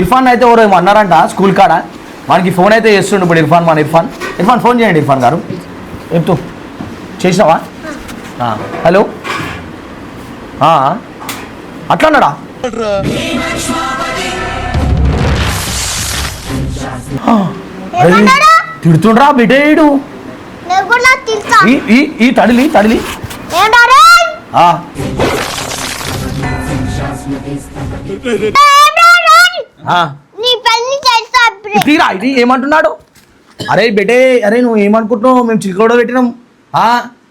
ఇర్ఫాన్ అయితే ఎవరో అన్నారంట స్కూల్ కాడ? మనకి ఫోన్ అయితే చేస్తుండు ఇప్పుడు ఇర్ఫాన్ మన ఇర్ఫాన్. ఇర్ఫాన్ ఫోన్ చేయండి ఇర్ఫాన్ గారు. చెప్తూ చేసినావా? హలో? ఆ, అట్లా అన్నాడా? తిడుతుండ్రా బిడ్డేడు తింటా ఈ ఈ ఈ తడిలి తడిలి. ఆ, ఆ. నీ పెళ్ళి చేస్తా అప్పుడే తీరా ఇది ఏమంటున్నాడు? అరే బెటే అరే నువ్వు ఏమనుకుంటున్నావు? మేము చిలకడ పెట్టినాం. ఆ,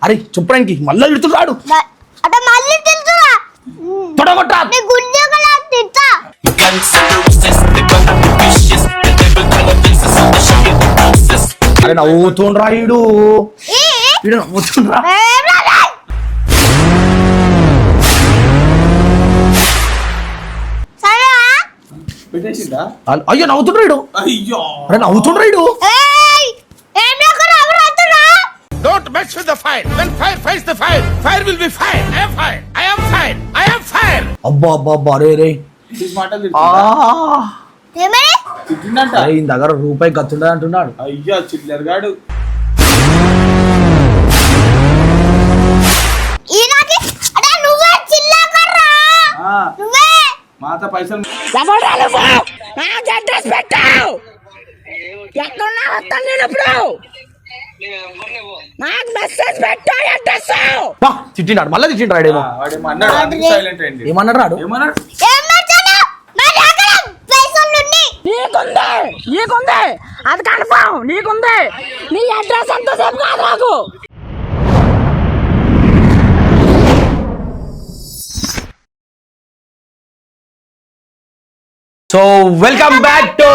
అరే చెప్పడానికి మళ్ళీ తిడుతున్నాడు. తొడగొట్టా అరే నవ్వుతుండ్రా ఈడు. ఈడు నవ్వుతుండ్రా. అయ్యో నవ్వుతుండ్రా ఈడు అయ్యో అరే నవ్వుతుండ్రా ఈడు ఏయ్, ఏం లేకుండా ఎవరు వస్తున్నా? Don't mess with the fire. When fire fights the fire, fire will be fire. I am fire. I am fire. I am fire. అబ్బా అబ్బా అబ్బా రే తిట్టిందా? ఏమని? దగ్గర రూపాయి ఖర్చుండదు అంటున్నాడు అయ్యా చిల్లర్ మాత పైసలు బా, తిట్టినాడు మళ్ళీ అయింది ఏమన్నాడు రాడు? ఏమన్నాడు? నీకుంది నీకుంది. అది కన్ఫామ్ నీకుంది. నీ అడ్రస్ ఎంతసేపు కాదు నాకు? సో వెల్కమ్ బ్యాక్ టు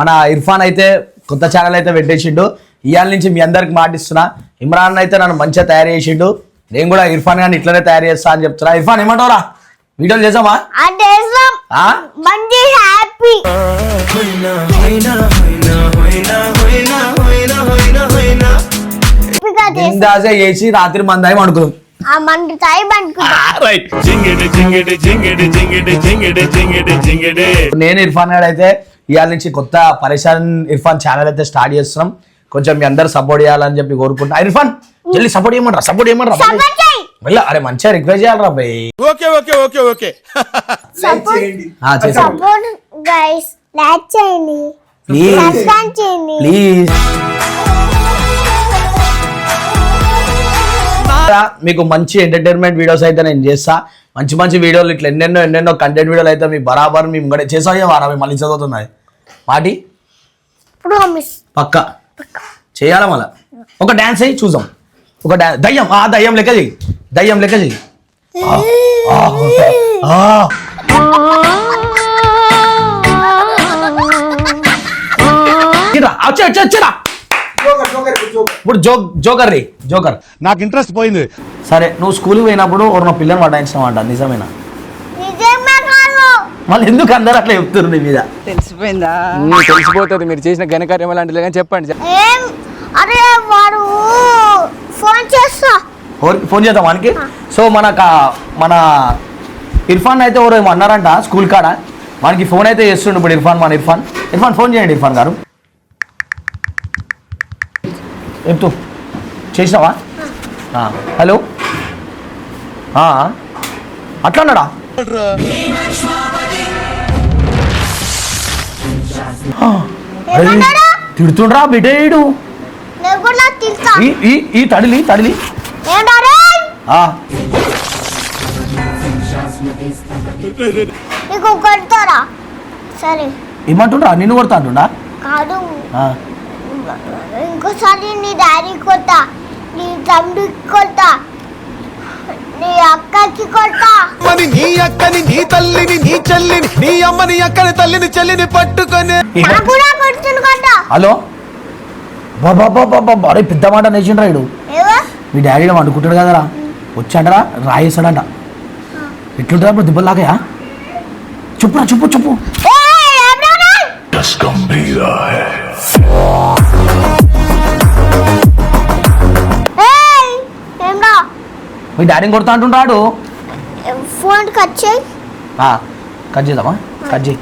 మన ఇర్ఫాన్ అయితే కొత్త ఛానల్ అయితే పెట్టేసిండు. ఇవాళ నుంచి మీ అందరికి మాటిస్తున్నా. ఇమ్రాన్ అయితే నన్ను మంచిగా తయారు చేసిండు. నేను కూడా ఇర్ఫాన్ గాని ఇట్లనే తయారు చేస్తా అని చెప్తున్నా. ఇర్ఫాన్ ఏమంటావురా? వీడియోలు చేసామా చేసి రాత్రి మందాయి అనుకున్నాం. నేను ఇర్ఫాన్ గారు అయితే ఇవాళ నుంచి కొత్త పరేషాన్ ఇర్ఫాన్ ఛానల్ అయితే స్టార్ట్ చేస్తున్నాం. కొంచెం మీ అందరు సపోర్ట్ చేయాలని చెప్పి కోరుకుంటా. ఇర్ఫాన్ జల్లి సపోర్ట్ చేయమంటారా? సపోర్ట్ చేయమంటారా? మళ్ళీ? అరే మంచిగా రిక్వెస్ట్ చేయాలరా. సపోర్ట్ ఆ, చేసాం సపోర్ట్ గైస్ లైక్ చేయండి. ప్లీజ్. ప్లీజ్ మీకు మంచి ఎంటర్టైన్మెంట్ వీడియోస్ అయితే నేను చేస్తా. మంచి మంచి వీడియోలు ఇట్లా ఎన్నెన్నో ఎన్నెన్నో కంటెంట్ వీడియోలు అయితే మీ బరాబర్ మేము కూడా చేసాయో వారా మళ్ళీ చదువుతున్నాయి. ప్రామిస్ పక్క? చేయాలా మళ్ళా? ఒక డాన్స్ అయ్యి చూసాం ఒక డాన్స్ దయ్యం. ఆ దయ్యం లెక్క చెయ్యి. దయ్యం లెక్క చెయ్యి. వచ్చే వచ్చే వచ్చేరా ఇప్పుడు జోక్ జోకర్ రే జోకర్. నాకు ఇంట్రెస్ట్ పోయింది. సరే నువ్వు స్కూల్కి పోయినప్పుడు ఒక నా పిల్లని పటాయించినావంట నిజమేనా? నిజమే కాదు. మళ్ళీ ఎందుకు అందరు అట్లా చెప్తున్నారు నీ మీద? తెలిసిపోయిందా? తెలిసిపోతుంది. మీరు చేసిన ఘనకార్యం అలాంటిది కానీ చెప్పండి ఏం? అరే వాడు ఫోన్ చేస్తా. ఫోన్ చేద్దాం మనకి సో మన మన ఇర్ఫాన్ అయితే ఎవరో అన్నారంట స్కూల్ కాడ. మనకి ఫోన్ అయితే చేస్తుండు ఇప్పుడు ఇర్ఫాన్ మన ఇర్ఫాన్. ఇర్ఫాన్ ఫోన్ చేయండి ఇర్ఫాన్ గారు. చెప్తూ చేసినావా? ఆ, హలో? ఆ, అట్లా అన్నాడా? తిడుతుండ్రా బిడ్డేడు నేను కూడా తింటా ఈ తడిలి తడిలి. సరే. ఏమంటుండ్రా? నిన్ను కొడతా అంటుండా కాదు ఇంకోసారి నీ డాడీ కొడతా నీ తమ్ముడికి కొడతా నీ అక్కకి కొడతా. అమ్మని నీ అక్కని నీ తల్లిని నీ చెల్లిని నీ అమ్మని అక్కని తల్లిని చెల్లిని పట్టుకొని. కూడా కొడుతును కొడతా. హలో? బాబా బాబా బాబా అరే పెద్ద మాట నేసిండ్రా ఇడు ఏవో? మీ డాడీ అనుకుంటాడు కదరా. వచ్చాడరా రాయేస్తాడంట ఎట్లుంటుందా ఇప్పుడు దిబ్బలాగా చెప్పురా చెప్పు చెప్పు మీ డాడీని కొడతా అంటుంటాడు. ఫోన్ కట్ చేయి. ఆ, కట్ చేద్దామా? కట్ చేయి.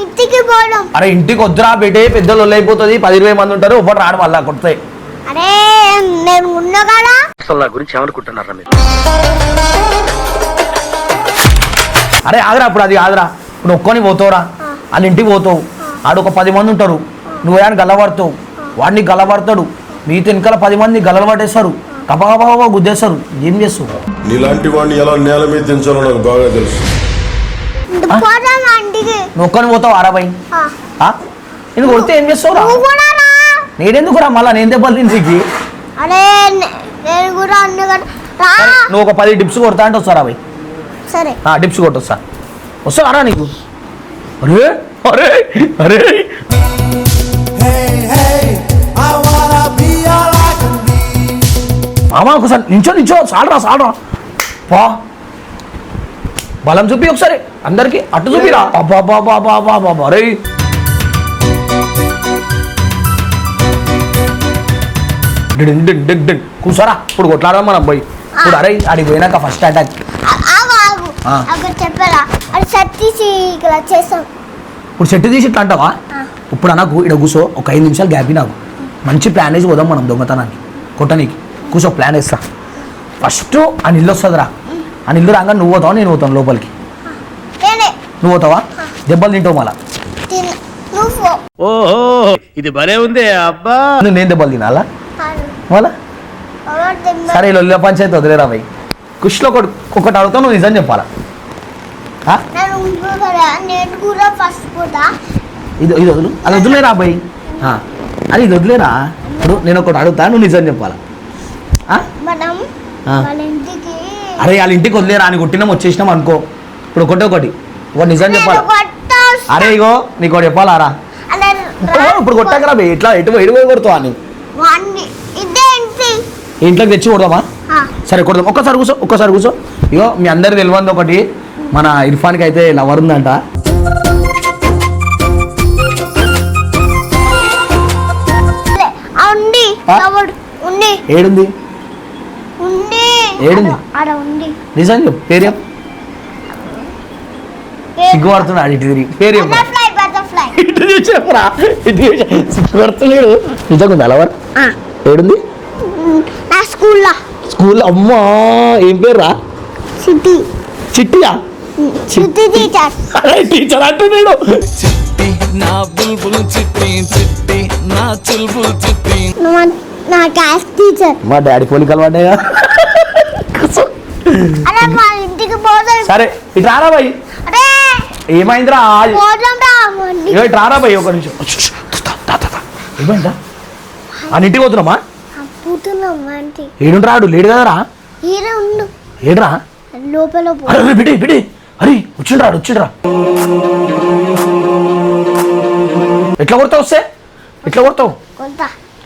ఇంటికి అరే ఇంటికి వద్దురా బేటే పెద్దలు అయిపోతుంది పది ఇరవై మంది ఉంటారు ఒకటి రాడు మళ్ళా కొడితే. అరే నేను ఉన్నా కదా. అరే ఆగరా అప్పుడు అది ఆగరా ఇప్పుడు ఒక్కొని పోతావురా. వాళ్ళ ఇంటికి పోతావు. ఆడు ఒక పది మంది ఉంటారు. నువ్వు ఆయన గల్లబడతావు. వాడిని గల్లబడతాడు. మీతో వెనకాల పది మంది పట్టేస్తారు కపకపా గుద్దేస్తారు ఏం చేస్తావు నీలాంటి వాడిని ఎలా నేల మీద దించాలో నాకు బాగా తెలుసు. ఒక్కని పోతావు అరవై ఆ, నేను కొడితే ఏం కూడా రా. నేనెందుకు రా? మళ్ళా నేను దెబ్బలు తింటికి అరే నే- నేను కూడా అన్న కదా రా నువ్వు ఒక పది డిప్స్ కొడతా అంటే వస్తారా అరవై సరే. డిప్స్ కొట్టొస్తా. వస్తారా నీకు? అరే అరే అరే. మామా ఒకసారి నించో నించో సాలరా సాలరా. పా. బలం చూపి ఒకసారి అందరికి అటు చూపిరా. అబ్బా బాబా బాబా బాబా అరే డిన్ డిన్ డిన్ డిన్. కూర్చోరా ఇప్పుడు కొట్లాడదాం మనం పోయి. ఇప్పుడు అరే అడిగి పోయినాక ఫస్ట్ అటాక్ ఇప్పుడు చెట్టు తీసి ఇట్లా అంటావా? ఇప్పుడు నాకు ఇక్కడ కూర్చో ఒక ఐదు నిమిషాలు గ్యాప్ నాకు మంచి ప్లాన్ వేసి పోదాం మనం దొంగతనానికి. కొట్టనీకి. కూర్చో ప్లాన్ వేస్తా. ఫస్ట్ ఆ నిల్లు వస్తుందిరా. ఆ నిల్లు రాగా నువ్వు పోతావా నేను పోతాను లోపలికి? నువ్వు పోతావా? దెబ్బలు తింటావు మళ్ళా. తిన. నువ్వు నువ్వు నేను దెబ్బలు తినాలా? మళ్ళా? సరే లొల్ల పంచాయతీ వదిలేరా భయ్ కుష్లో ఒకటి ఒకటి అడుగుతావు నువ్వు నిజం చెప్పాలా? ఇది ఇది వదులు. అది వదిలేరా భయ్ ఆ. అది ఇది వదిలేరా? ఇప్పుడు నేను ఒకటి అడుగుతా నువ్వు నిజం చెప్పాలా? మనం ఆ. వాళ్ళ ఇంటికి అరే వాళ్ళ ఇంటికి వదిలేరా? అని కొట్టినాం వచ్చేసినాం అనుకో. ఇప్పుడు ఒకటే ఒకటి. ఒకటి నిజం చెప్పాలా? అరే ఇగో నీకు ఒకటి చెప్పాలారా ఇప్పుడు కొట్టాకరా ఇట్లా ఎటు ఎటు పోయి కొడుతావా అని? ఇంట్లోకి తెచ్చి కొడదామా? సరే కొడదాం. ఒక్కసారి కూర్చో ఒక్కసారి కూర్చో. ఇగో మీ అందరికి తెలియంది ఒకటి. మన ఇర్ఫాన్కి అయితే లవర్ ఉందంట. ఏడుంది? ఏడుంది? నిజం చెప్పు పేరు చెప్పు సిగ్గుపడుతున్నాడు ఇటు తిరిగి. పేరు చెప్పు ఇటు చూసి చెప్పురా ఇటు చూసి సిగ్గుపడుతున్నాడు నిజంగా ఉంది అలవర్ ఏడుంది? నా స్కూల్లో. స్కూల్ అమ్మా ఏం పేరు రా సిటీ చిట్టియా? సిటీ టీచర్. అరే టీచర్ అంటున్నాడు. నా బుల్బుల్ చిట్టి చిట్టి నా చుల్బుల్ చిట్టి. నా క్లాస్ టీచర్. మా డాడీ ఇంటికి పోదాం సరే ఇటు రారా బాయ్. ఏమైందిరా? ఇటు రారా బాయ్ ఒక నిమిషం. ఏమైందా ఆ ఇంటికి. పోతున్నామా ఏడుంటాడు లేడు కదరా? ఏడురా? లోపల అరే బిడి బిడి. అరే వచ్చిండ్రా వచ్చిండ్రా. ఎట్లా కొడతావు వస్తే? ఎట్లా కొడతావు?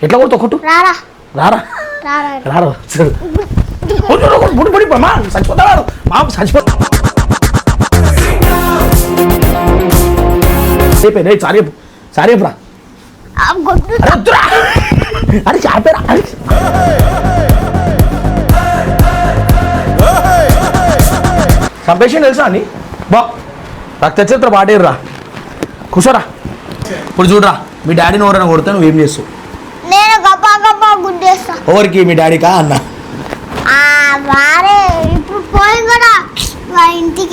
ఎట్లా కొడతావు? కొట్టు. రారా. రారా? రారా. రారా వచ్చాడు బుడి బుడి మా చచ్చిపోతాడు మా చచ్చిపోతా చెప్పు సారీ చెప్పురా ఆ గొడ్డు అరే చాపేరా చంపేసి తెలుసా అని బా రక్త చిత్ర పాడేరురా. కూర్చోరా ఇప్పుడు చూడరా మీ డాడీని ఎవరైనా కొడితే నువ్వు ఏం చేస్తావు? నేను గప్ప గప్ప గుద్దేస్తా ఎవరికి? మీ డాడీకా? అన్న ఆ వారే ఇప్పుడు పోయి కూడా మా ఇంటికి ఆ. మాకే గుద్దేస్తా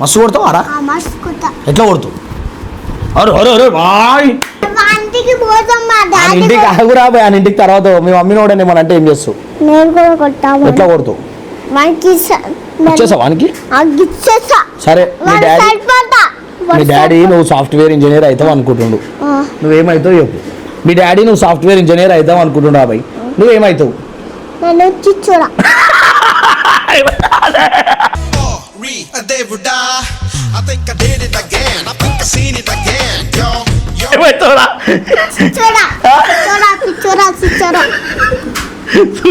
మస్తు కొడతావారా ఆ మస్తు కుత్త ఎట్లా కొడుతావు? అరే అరే అరే బాయ్. ఇంటికి ఆగురా బాయ్ ఆయన ఇంటికి తర్వాత మీ మమ్మీని కూడా ఏమన్నా అంటే ఏం చేస్తావు? ఎట్లా కొడుతావు? వానికి ఇచ్చేసావా వానికి? గిచ్చేస్తా సరే మీ డాడీ సరిపోతా. మీ డాడీ నువ్వు సాఫ్ట్వేర్ ఇంజనీర్ అవుతావు అనుకుంటుండు. నువ్వేమవుతావు చెప్పు. మీ డాడీ నువ్వు సాఫ్ట్వేర్ ఇంజనీర్ అవుతావు అనుకుంటుండా బాయ్. నువ్వేమవుతావు నేను వచ్చి చూడ దేవుడా I think I did it again. I think I seen it again. Yo, yo. చూడ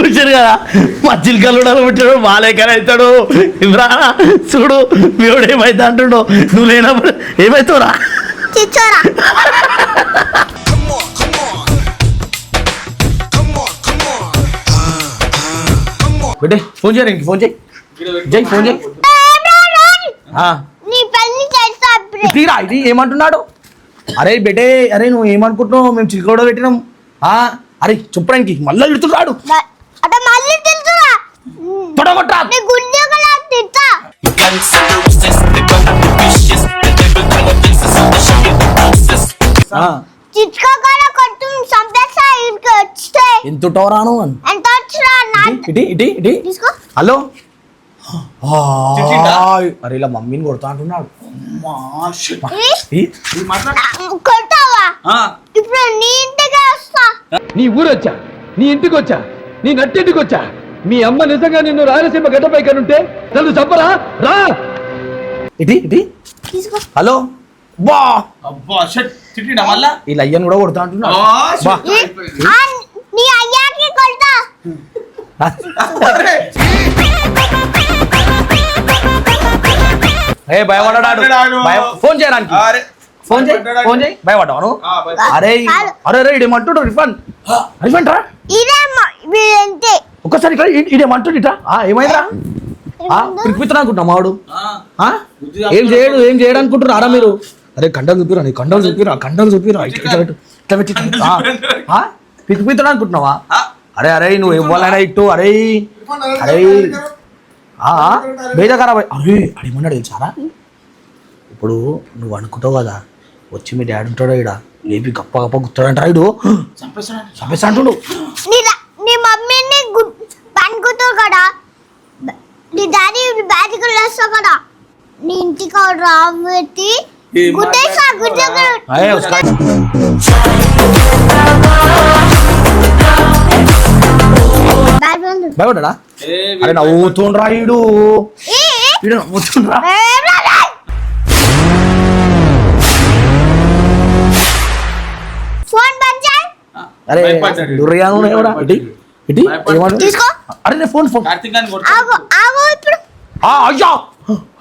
చూసారు కదా మా చిలకలు పెట్టాడు మాలేకర్ అవుతాడు ఇమ్రా చూడు మీవుడు ఏమైతే అంటుండో నువ్వు లేనప్పుడు ఏమవుతావురా Come on, come on. Come on, come on. బిడ్డే ఫోన్ చేయరా ఇంక ఫోన్ చేయి జై ఫోన్ చేయి ఆ, నీ పెళ్ళి చేస్తా అప్పుడే తీరా ఇది ఏమంటున్నాడు? అరే బెటే అరే నువ్వు ఏమనుకుంటున్నావు? మేము చిలుకలో పెట్టినాం. అరే చెప్పడానికి మళ్ళీ తిడుతున్నాడు. తొడగొట్టరా ఎంత ఇటీ ఇటీ ఇటీ హలో? అరే ఇలా మమ్మీని కొడతా అంటున్నాడు. ఇది నీ ఇంటికి వస్తా. నీ ఊరొచ్చా? నీ ఇంటికి వచ్చా నీ నట్టింటికి వచ్చా మీ అమ్మ నిజంగా నిన్ను రాయలసీమ గడ్డపై కనుంటే నన్ను చంపరా? రా! ఇటీ తీసుకో. హలో? బా! అబ్బా షట్ తిట్టిండా మళ్ళా? ఈ లయ్యను కూడా కొడతా అంటున్నాడు. బా. నీ అయ్యాకి కొడతా. ఏ భయపడ్డాడు. భయపడ్డాడు. భయ- ఫోన్ చేయడానికి. ఫోన్ చేయి. ఫోన్ చేయి. భయపడ్డావు నువ్వు? అరే. అరే రే. ఇడేమంటుడు రిఫండ్ రిఫండ్ రా ఒక్కసారి ఇట్లా ఇడేమంటుడు ఇట్లా ఆ, ఏమైందిరా? పిలిపిస్తున్నా అనుకుంటున్నా మావాడు ఆ, ఆ? ఏం చేయడు ఏం చేయడు అనుకుంటున్నారు ఆరా మీరు? అరే కండలు చూపిరా నీ కండలు చూపిరా కండలు చూపిరా. ఇట్లా ఇట్లా పెట్టు పిలిపిస్తున్నా అనుకుంటున్నావా ఆ. అరే అరే నువ్వు ఇవ్వాలైనా ఇట్టు అరే. అరే. అయ్యి- అరే అడిమన్నాడు తెలుసారా? ఇప్పుడు నువ్వు అనుకుంటావు కదా వచ్చి మీ డాడీ ఉంటాడు ఇక్కడ లేపి గప్ప గప్ప గుర్తాడంట ఇడు చంపేస్తాడా? చంపేస్తా అంటుడు నీ రా- నీ మమ్మీని పనుకుతావు కదా. నీ డాడీ బ్యాటికి వేస్తావు కదా. నీ ఇంటికి రాబెట్టి గుడ్డేసా గుడ్డ భయపడ్డా అరే నవ్వుతుండ్రా ఈడు ఈడు నవ్వుతుండ్రా. ఫోన్ అరే. దుర్యాను ఎవడా? ఇటు ఇటు అరే నేను అయ్యా!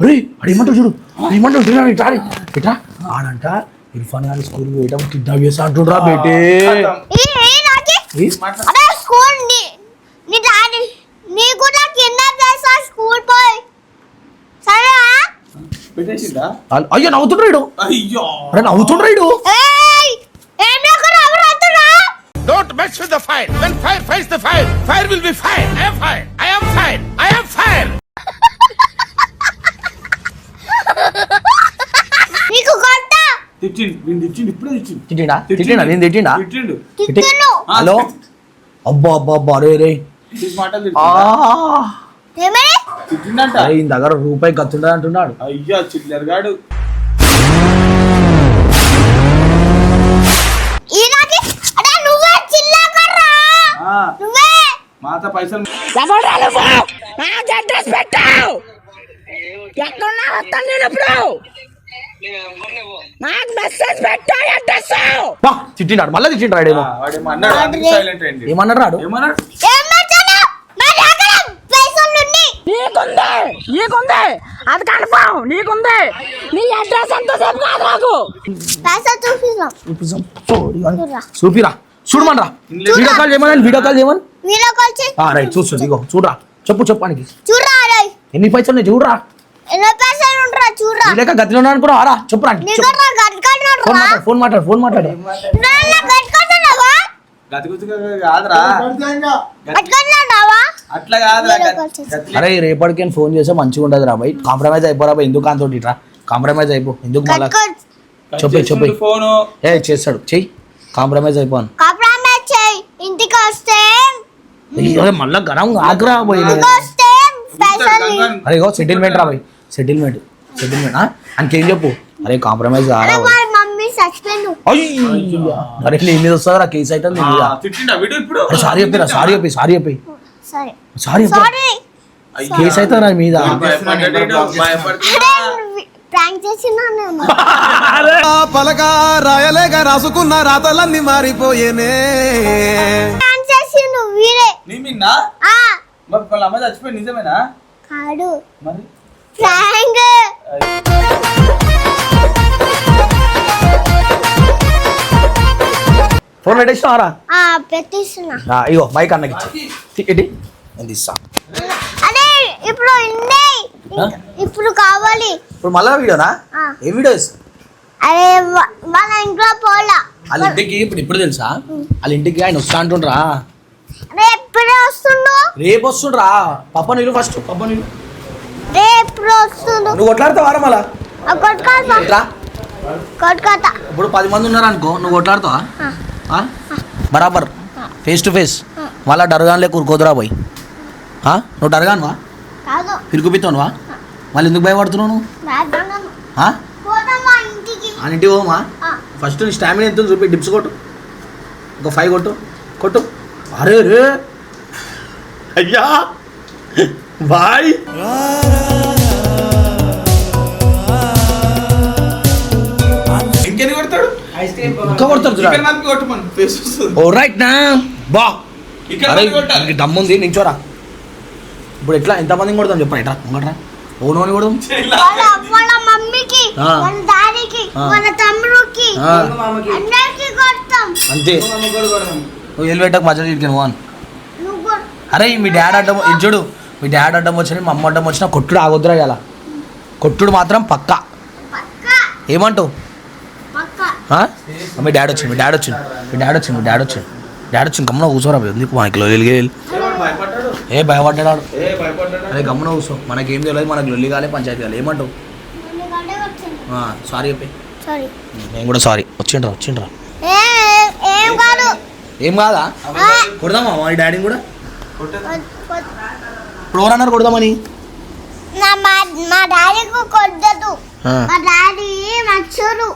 అరే అడి చూడు? ఏమంటాడు ఇట్లా ఇట్లా రే. ఇట్లా ఆడంట ఇర్ఫాన్ గారి స్కూల్ పోయేటప్పుడు కిడ్నాప్ చేస్తా అంటుండ్రా బేటే. స్కూల్ నీ నీ డాడీ నీ కూడా కింద చేస్తా స్కూల్ పోయి సరేనా? పెట్టేసిందా? అయ్యో నవ్వుతుండ్రా ఇడు అయ్యో. అరే నవ్వుతుండ్రా ఇడు ఏయ్ ఏం లేకుండా ఎవరు వస్తున్నా Don't mess with the fire. When fire fights the fire, fire will be fire. I am fire. I am fire. I am fire. నీకు కొడతా. తిట్టిండు. వీడిని తిట్టిండు. ఇప్పుడే తిట్టిండు. తిట్టిండా? తిట్టిండా. నేను తిట్టిండా? తిట్టిండు. తిట్టి- తిట్టును ఆ, హలో? అబ్బా అబ్బా అబ్బా అరే రే. మాటలు దగ్గర రూపాయి ఖర్చుండదు అంటున్నాడు. అయ్యా చిల్లర్ గాడు. మాత పైసలు పెట్టావు. నేను ఇప్పుడు? నాకు మెసేజ్ అడ్రస్ తిట్టిండాడు. మళ్ళీ తిట్టిండు ఏమన్నాడు రాడు? ఏమన్నాడు ఏం మర్చాను నా దగ్గర పైసలు ఉన్నాయి నీకుంది నీకుంది. అది కన్ఫామ్ నీకుంది. నీ అడ్రస్ ఎంతసేపు కాదు నాకు. చూపిస్తాం. చూడురా. చూపిరా చూడమనరా వీడియో కాల్ చేయమని వీడియో కాల్ చేయమని? వీడియో కాల్ చేయి. రైట్ చూస్తుంది ఇగో చూడరా. చెప్పు చెప్పానికి చూడరా ఎన్ని పైసలు ఉన్నాయి చూడరా? ఎన్నో పైసలు ఉంటారా చూడరా. నీ లెక్క గతిలో ఉన్నా అనుకున్నావు? ఆరా చెప్పురా ఫోన్ మాట్లాడు ఫోన్ మాట్లాడు ఫోన్ మాట్లాడు. గతిగుతిగా కాదురా. అట్లా అరే రేపటికి నేను ఫోన్ చేస్తే మంచిగా ఉండదు రా బై కాంప్రమైజ్ అయిపోరా బై ఎందుకు అంత ఇట్రా కాంప్రమైజ్ అయిపో ఎందుకు మళ్ళా? చెప్పు, చెప్పు. ఫోను. ఏ చేస్తాడు చెయ్యి. కాంప్రమైజ్ అయిపోను కాంప్రమైజ్ చేయి ఇంటికి వస్తే మళ్ళా గరం ఆగ్రా అరే ఇగో సెటిల్మెంట్ రా బై సెటిల్మెంట్ సెటిల్మెంట్ అంకేం చెప్పు. అరే కాంప్రమైజ్ అరే నీ మీద వస్తుందా రా కేసు అయితే సారీ చెప్పిరా సారీ చెప్పి సారీ చెప్పి. సరే. సారీ. కేసు అయితే నా మీద. ప్రాంక్ చేసినా రాసుకున్న రాతలన్నీ మారిపోయేనే. ప్రాంక్ చేసిండు వీరే నీ మిన్నా? ఆ. మరి వాళ్ళ అమ్మ చచ్చిపోయి నిజమేనా? కాడు మరి? ప్రాంక్. ఫోన్ పెట్టేసినారా ఆ పెట్టిస్తున్నా. ఇగో మైక్ అన్నకి ఇచ్చి. నేను అదే ఇప్పుడు? ఇప్పుడు కావాలి. ఇప్పుడు మళ్ళా వీడియోనా. ఏ వీడియోస్? అరే వాళ్ళ ఇంట్లో పోలా. వాళ్ళ ఇంటికి ఇప్పుడు ఇప్పుడు తెలుసా? వాళ్ళ ఇంటికి ఆయన వస్తా అంటుండ్రా. రే ఎప్పుడు వస్తుండు? రేపు వస్తుండ్రా. పప్ప నీళ్ళు ఫస్ట్ పప్ప నీళ్ళు. రే ఎప్పుడు వస్తుండు. నువ్వు కొట్లాడతావా మళ్ళా? కొట్టుకోతా ఇట్లా కొట్టుకోతా. ఇప్పుడు పది మంది ఉన్నారు అనుకో నువ్వు కొట్లాడతావా? బరాబర్. ఫేస్ టు ఫేస్ మళ్ళా డర్గాన్లే కూరుకోదురా పోయి. ఆ? నువ్వు డర్గాన్వా? కాదు. పిరుకుపిత్తానువా మళ్ళీ ఎందుకు భయపడుతున్నావు నువ్వు? మా ఇంటికి? పోమా. ఫస్ట్ నీ స్టామినా ఎంత చూపి డిప్స్ కొట్టు. ఒక ఫైవ్ కొట్టు. కొట్టు. అరే రే. అయ్యా. బాయ్. కొడతారు ఓ రైట్ నా. బా. దమ్ముంది నించోరా ఇప్పుడు ఎట్లా ఎంతమంది కొడతాం చెప్పరా ఎట్రా ఇంకట్రా ఓ నోని కొడదాం. వాళ్ళ వాళ్ళ మమ్మీకి ఆ. వాళ్ళ డాడీకి ఆ. వాళ్ళ తమ్ముడికి ఆ, అందరికి కొడతాం. అంతే. నువ్వు ఎల్లు పెట్టకు మధ్యలో కొ- అరే మీ డాడ్ అడ్డం ఇది చూడు మీ డాడ్ అడ్డం వచ్చిన మా అమ్మ అడ్డం వచ్చినా కొట్టుడు ఆగొద్దురా ఇలా కొట్టుడు మాత్రం పక్కా. పక్క. ఏమంటావు? మీ డాడ్ వచ్చింది మీ డాడ్ వచ్చింది మీ డాడ్ వచ్చింది మీ డాడ్ వచ్చింది డాడ్ వచ్చింది గమ్మున కూర్చోరా ఎందుకు మనకి లొల్లి భయపడ్డాడు ఏ భయపడ్డాడు ఏ భయపడ్డాడు అరే గమ్మున కూర్చో. మనకేం తెలియదు మనకి లొల్లి కాలే పంచాయతీ కాలే. ఏమంటావు? సారీ చెప్పి. సారీ. నేను కూడా సారీ. వచ్చిండ్రా వచ్చిండ్రా. ఏ- కాదు. కొడదామా మా డాడీని కూడా? ఇప్పుడు ఎవరన్నారు కొడదామని నా మా కొట్టదు ఆ. మా డాడీ నచ్చరు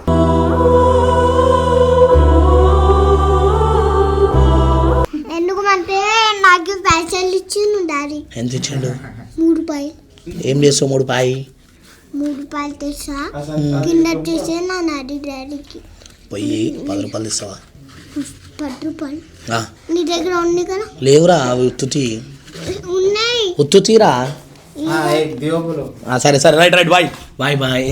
పైసలు ఇచ్చిండు డాడీ. ఎంత ఇచ్చిండు? మూడు రూపాయలు ఏం చేస్తావు మూడు పాయి? మూడు రూపాయలు తెచ్చా కింద తీసే నా డాడీ డాడీకి. పోయి పది రూపాయలు ఇస్తావా పది రూపాయలు. ఆ, నీ దగ్గర ఉంది కదా? లేవురా ఉత్తుతి ఉన్నాయి. ఉత్తుతీరా సరే సరే right right bye. Bye bye.